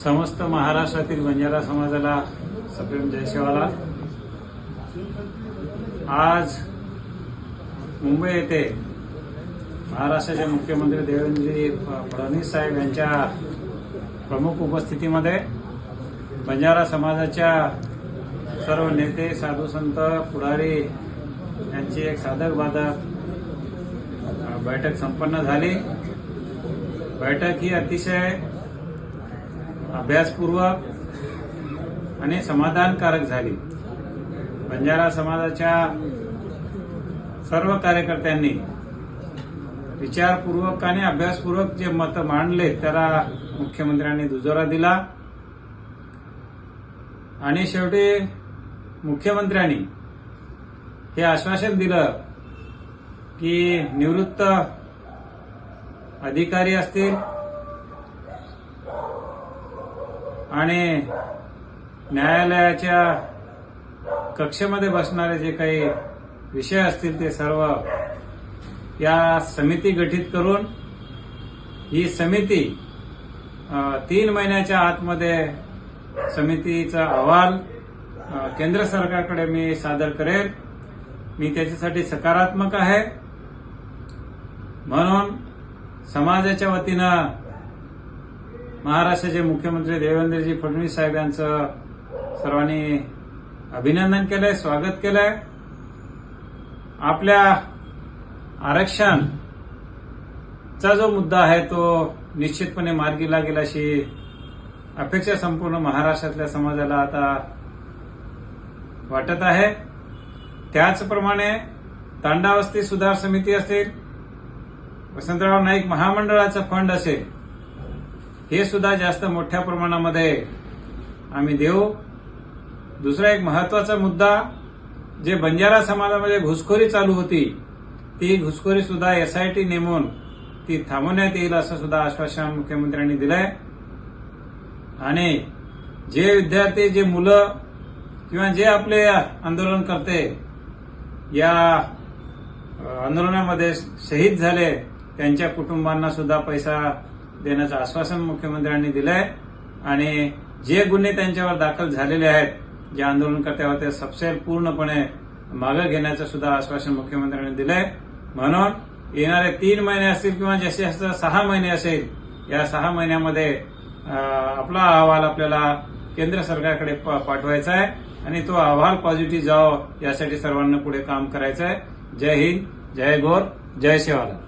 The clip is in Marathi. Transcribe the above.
समस्त महाराष्ट्रातील बंजारा समाजाला सप्रेम जयशेवाला आज मुंबई येथे महाराष्ट्राचे मुख्यमंत्री देवेंद्रजी फडणवीस साहेब यांच्या प्रमुख उपस्थितीमध्ये बंजारा समाजाच्या सर्व नेते साधू संत पुढारी यांची एक साधक बाधक बैठक संपन्न झाली. बैठक ही अतिशय अभ्यासपूर्वक आणि समाधानकारक झाली. बंजारा समाजाच्या सर्व कार्यकर्त्यांनी विचारपूर्वक आणि अभ्यासपूर्वक जे मत मांडले त्याला मुख्यमंत्र्यांनी दुजोरा दिला. आणि शेवटी मुख्यमंत्र्यांनी हे आश्वासन दिलं की निवृत्त अधिकारी असतील आणि न्यायालयाच्या कक्षेमध्ये बसणारे जे काही विषय असतील ते सर्व या समिती गठीत करून ही समिती तीन महिन्याच्या आतमध्ये समितीचा अहवाल केंद्र सरकारकडे मी सादर करेल. मी त्याच्यासाठी सकारात्मक आहे. म्हणून समाजाच्या वतीनं महाराष्ट्राचे मुख्यमंत्री देवेंद्रजी फडणवीस साहेब यांचं सर्वांनी अभिनंदन केलंय स्वागत केलंय. आपल्या आरक्षणचा जो मुद्दा आहे तो निश्चितपणे मार्गी लागेल अशी अपेक्षा संपूर्ण महाराष्ट्रातल्या समाजाला आता वाटत आहे. त्याचप्रमाणे तांडावस्ती सुधार समिती असेल वसंतराव नाईक महामंडळाचा फंड असेल हे सुद्धा जास्त मोठ्या प्रमाणामध्ये आम्ही देऊ. दुसरा एक महत्त्वाचा मुद्दा जे बंजारा समाजामध्ये घुसखोरी चालू होती ती घुसखोरी सुद्धा एसआयटी नेमून ती थांबवण्यात येईल असं सुद्धा आश्वासन मुख्यमंत्र्यांनी दिलंय. आणि जे विद्यार्थी जे मुलं किंवा जे आपले आंदोलन करते या आंदोलनामध्ये शहीद झाले त्यांच्या कुटुंबांना सुद्धा पैसा देण्याचं आश्वासन मुख्यमंत्र्यांनी दिलंय. आणि जे गुन्हे त्यांच्यावर दाखल झालेले आहेत जे आंदोलनकर्त्यावर ते सबसेल पूर्णपणे मागे घेण्याचं सुद्धा आश्वासन मुख्यमंत्र्यांनी दिलंय. म्हणून येणारे तीन महिने असतील किंवा जसे जास्त सहा महिने असेल या सहा महिन्यामध्ये आपला अहवाल आपल्याला केंद्र सरकारकडे पाठवायचा आहे आणि तो अहवाल पॉझिटिव्ह जावं यासाठी सर्वांना पुढे काम करायचं आहे जय हिंद जय गोर जय शेवाला.